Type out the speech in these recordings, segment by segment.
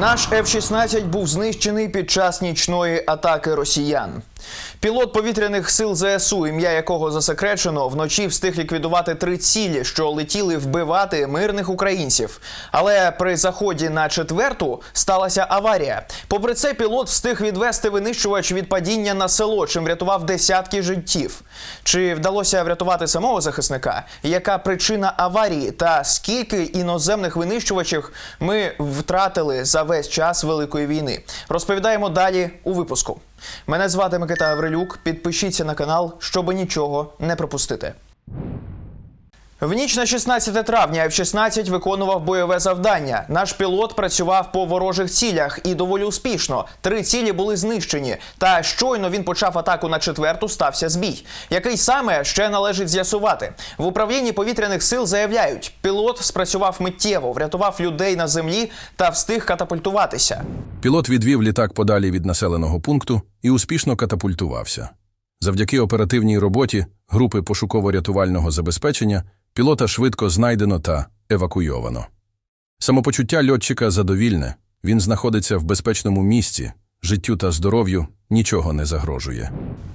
Наш F-16 був знищений під час нічної атаки росіян. Пілот повітряних сил ЗСУ, ім'я якого засекречено, вночі встиг ліквідувати три цілі, що летіли вбивати мирних українців. Але при заході на четверту сталася аварія. Попри це, пілот встиг відвести винищувач від падіння на село, чим врятував десятки життів. Чи вдалося врятувати самого захисника? Яка причина аварії та скільки іноземних винищувачів ми втратили за весь час великої війни? Розповідаємо далі у випуску. Мене звати Микита Аврилюк. Підпишіться на канал, щоб нічого не пропустити. В ніч на 16 травня F-16 виконував бойове завдання. Наш пілот працював по ворожих цілях і доволі успішно. Три цілі були знищені. Та щойно він почав атаку на четверту, стався збій. Який саме ще належить з'ясувати. В управлінні повітряних сил заявляють, пілот спрацював миттєво, врятував людей на землі та встиг катапультуватися. Пілот відвів літак подалі від населеного пункту і успішно катапультувався. Завдяки оперативній роботі групи пошуково-рятувального забезпечення пілота швидко знайдено та евакуйовано. Самопочуття льотчика задовільне, він знаходиться в безпечному місці, життю та здоров'ю нічого не загрожує.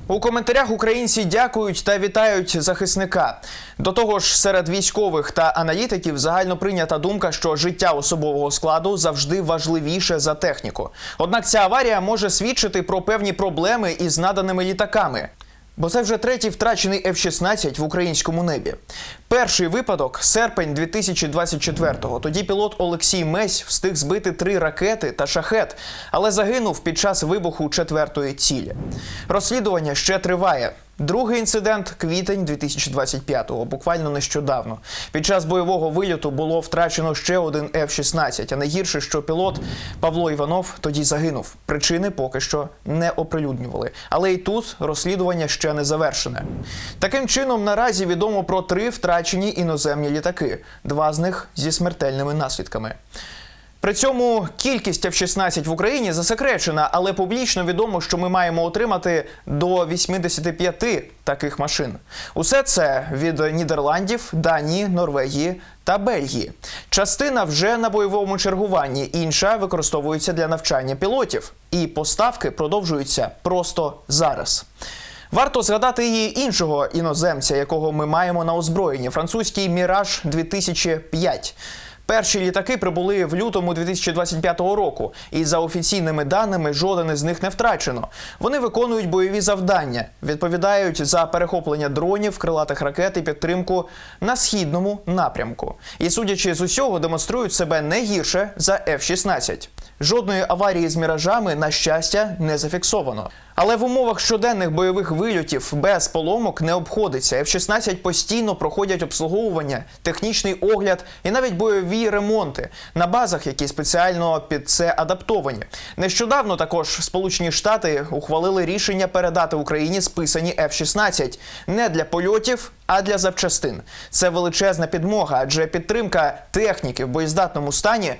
У коментарях українці дякують та вітають захисника. До того ж, серед військових та аналітиків загально прийнята думка, що життя особового складу завжди важливіше за техніку. Однак ця аварія може свідчити про певні проблеми із наданими літаками. Бо це вже третій втрачений F-16 в українському небі. Перший випадок серпень 2024-го. Тоді пілот Олексій Месь встиг збити три ракети та шахет, але загинув під час вибуху четвертої цілі. Розслідування ще триває. Другий інцидент квітень 2025-го, буквально нещодавно. Під час бойового вильоту було втрачено ще один F-16, а найгірше, що пілот Павло Іванов тоді загинув. Причини поки що не оприлюднювали. Але і тут розслідування ще не завершене. Таким чином, наразі відомо про три втрачені іноземні літаки, два з них зі смертельними наслідками. При цьому кількість F-16 в Україні засекречена, але публічно відомо, що ми маємо отримати до 85 таких машин. Усе це від Нідерландів, Данії, Норвегії та Бельгії. Частина вже на бойовому чергуванні, інша використовується для навчання пілотів. І поставки продовжуються просто зараз. Варто згадати і іншого іноземця, якого ми маємо на озброєнні французький Міраж 2005 Перші літаки прибули в лютому 2025 року, і за офіційними даними жоден із них не втрачено. Вони виконують бойові завдання, відповідають за перехоплення дронів, крилатих ракет і підтримку на східному напрямку. І судячи з усього, демонструють себе не гірше за F-16. Жодної аварії з міражами, на щастя, не зафіксовано. Але в умовах щоденних бойових вильотів без поломок не обходиться. F-16 постійно проходять обслуговування, технічний огляд і навіть бойові ремонти на базах, які спеціально під це адаптовані. Нещодавно також Сполучені Штати ухвалили рішення передати Україні списані F-16 не для польотів, а для запчастин. Це величезна підмога, адже підтримка техніки в боєздатному стані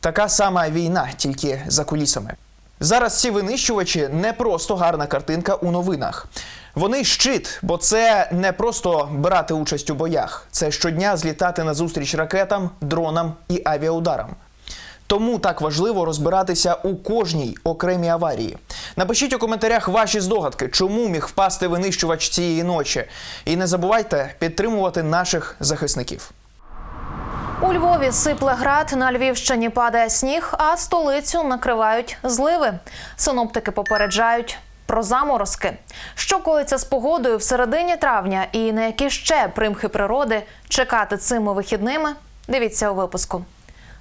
така сама війна, тільки за кулісами. Зараз ці винищувачі не просто гарна картинка у новинах. Вони щит, бо це не просто брати участь у боях, це щодня злітати на зустріч ракетам, дронам і авіаударам. Тому так важливо розбиратися у кожній окремій аварії. Напишіть у коментарях ваші здогадки, чому міг впасти винищувач цієї ночі. І не забувайте підтримувати наших захисників. У Львові сипле град, на Львівщині падає сніг, а столицю накривають зливи. Синоптики попереджають про заморозки. Що коїться з погодою в середині травня і на які ще примхи природи чекати цими вихідними? Дивіться у випуску.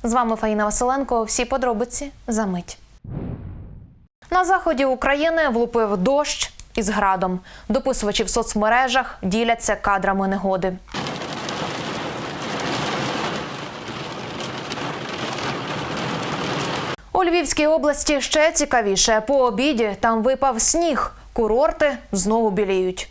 З вами Фаїна Василенко. Всі подробиці за мить. На заході України влупив дощ із градом. Дописувачі в соцмережах діляться кадрами негоди. У Львівській області ще цікавіше. По обіді там випав сніг. Курорти знову біліють.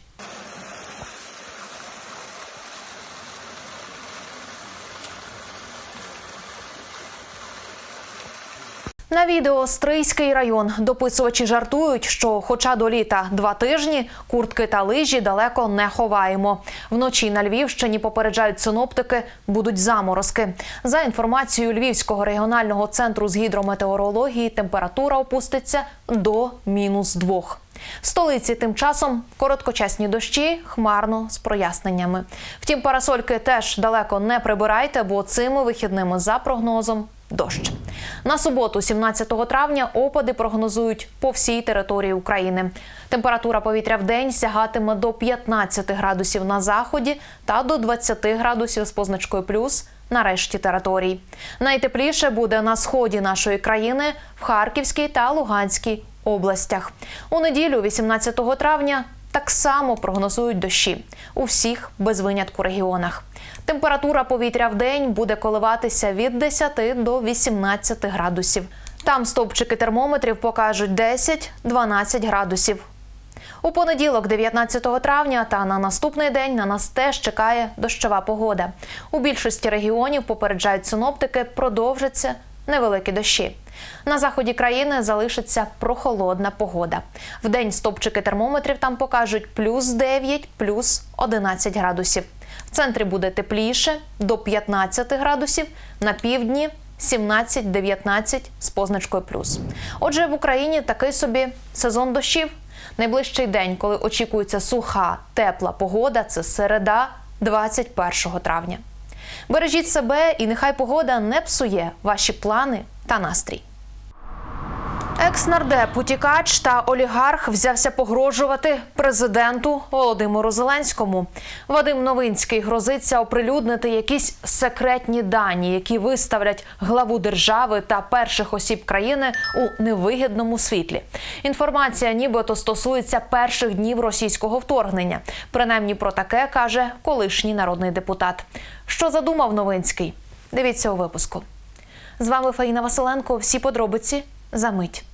На відео Стрийський район дописувачі жартують, що, хоча до літа два тижні, куртки та лижі далеко не ховаємо. Вночі на Львівщині попереджають синоптики, будуть заморозки. За інформацією Львівського регіонального центру з гідрометеорології, температура опуститься до мінус двох. В столиці тим часом короткочасні дощі, хмарно з проясненнями. Втім, парасольки теж далеко не прибирайте, бо цими вихідними за прогнозом дощ. На суботу, 17 травня, опади прогнозують по всій території України. Температура повітря в день сягатиме до 15 градусів на заході та до 20 градусів з позначкою плюс на решті територій. Найтепліше буде на сході нашої країни в Харківській та Луганській областях. У неділю, 18 травня, так само прогнозують дощі у всіх без винятку регіонах. Температура повітря в день буде коливатися від 10 до 18 градусів. Там стовпчики термометрів покажуть 10-12 градусів. У понеділок, 19 травня, та на наступний день на нас теж чекає дощова погода. У більшості регіонів попереджають синоптики, продовжаться невеликі дощі. На заході країни залишиться прохолодна погода. Вдень стопчики термометрів там покажуть плюс 9, плюс 11 градусів. В центрі буде тепліше до 15 градусів, на півдні 17-19 з позначкою плюс. Отже, в Україні такий собі сезон дощів. Найближчий день, коли очікується суха, тепла погода, це середа, 21 травня. Бережіть себе і нехай погода не псує ваші плани та настрій. Екс-нардеп, утікач та олігарх взявся погрожувати президенту Володимиру Зеленському. Вадим Новинський грозиться оприлюднити якісь секретні дані, які виставлять главу держави та перших осіб країни у невигідному світлі. Інформація, нібито стосується перших днів російського вторгнення. Принаймні про таке каже колишній народний депутат. Що задумав Новинський? Дивіться у випуску. З вами Фаїна Василенко. Всі подробиці за мить.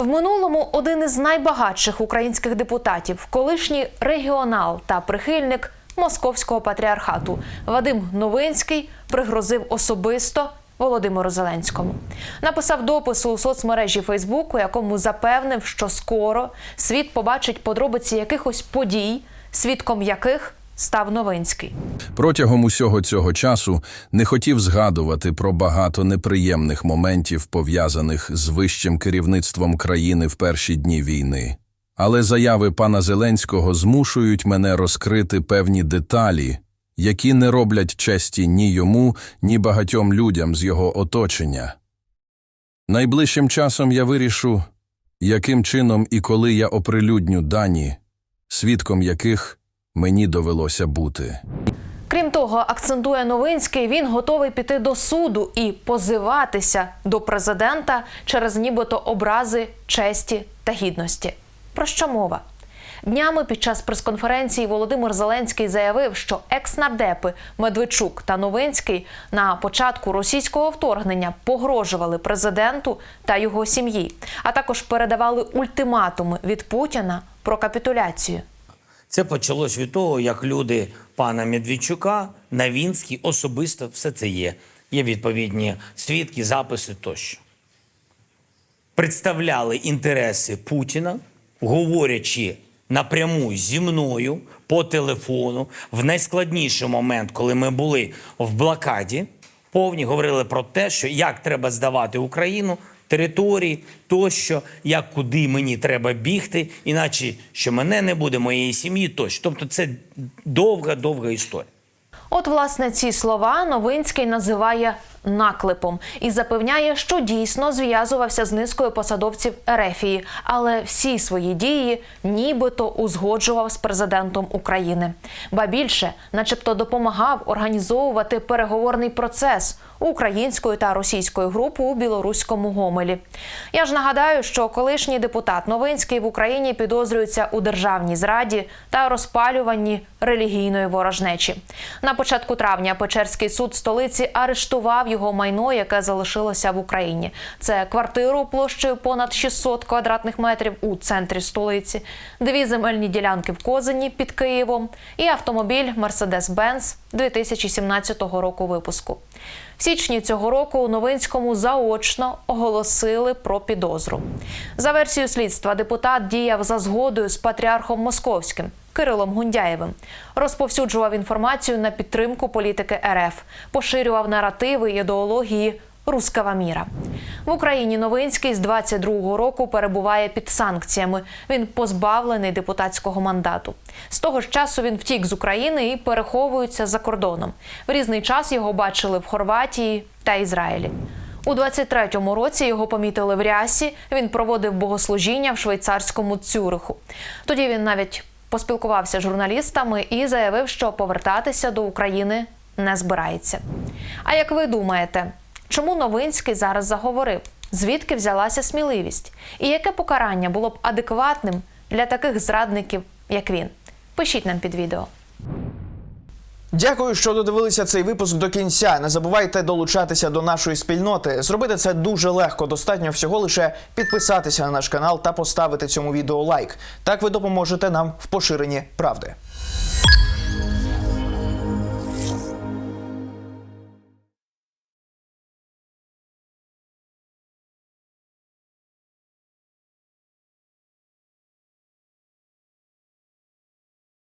В минулому один із найбагатших українських депутатів, колишній регіонал та прихильник московського патріархату Вадим Новинський пригрозив особисто Володимиру Зеленському. Написав допис у соцмережі Фейсбук, у якому запевнив, що скоро світ побачить подробиці якихось подій, свідком яких став Новинський. Протягом усього цього часу не хотів згадувати про багато неприємних моментів, пов'язаних з вищим керівництвом країни в перші дні війни. Але заяви пана Зеленського змушують мене розкрити певні деталі, які не роблять честі ні йому, ні багатьом людям з його оточення. Найближчим часом я вирішу, яким чином і коли я оприлюдню дані, свідком яких мені довелося бути. Крім того, акцентує Новинський, він готовий піти до суду і позиватися до президента через нібито образи честі та гідності. Про що мова? Днями під час прес-конференції Володимир Зеленський заявив, що екс-нардепи Медведчук та Новинський на початку російського вторгнення погрожували президенту та його сім'ї, а також передавали ультиматуми від Путіна про капітуляцію. Це почалось від того, як люди пана Медведчука, Навінський, особисто все це є. Є відповідні свідки, записи тощо. Представляли інтереси Путіна, говорячи напряму зі мною по телефону в найскладніший момент, коли ми були в блокаді, повні говорили про те, що як треба здавати Україну, території, тощо, як куди мені треба бігти, іначе що мене не буде, моєї сім'ї тощо. Тобто це довга, довга історія. От, власне, ці слова Новинський називає наклепом і запевняє, що дійсно зв'язувався з низкою посадовців Ерефії, але всі свої дії нібито узгоджував з президентом України. Ба більше, начебто, допомагав організовувати переговорний процес української та російської групи у білоруському Гомелі. Я ж нагадаю, що колишній депутат Новинський в Україні підозрюється у державній зраді та розпалюванні релігійної ворожнечі. На початку травня Печерський суд столиці арештував його майно, яке залишилося в Україні. Це квартиру площею понад 600 квадратних метрів у центрі столиці, дві земельні ділянки в Козині під Києвом і автомобіль Mercedes-Benz 2017 року випуску. В січні цього року у Новинському заочно оголосили про підозру. За версією слідства, депутат діяв за згодою з патріархом Московським Кирилом Гундяєвим, розповсюджував інформацію на підтримку політики РФ, поширював наративи і ідеології рускава міра. В Україні Новинський з 22-го року перебуває під санкціями. Він позбавлений депутатського мандату. З того ж часу він втік з України і переховується за кордоном. В різний час його бачили в Хорватії та Ізраїлі. У 23-му році його помітили в Рясі. Він проводив богослужіння в швейцарському Цюриху. Тоді він навіть поспілкувався з журналістами і заявив, що повертатися до України не збирається. А як ви думаєте, чому Новинський зараз заговорив? Звідки взялася сміливість? І яке покарання було б адекватним для таких зрадників, як він? Пишіть нам під відео. Дякую, що додивилися цей випуск до кінця. Не забувайте долучатися до нашої спільноти. Зробити це дуже легко. Достатньо всього лише підписатися на наш канал та поставити цьому відео лайк. Так ви допоможете нам в поширенні правди.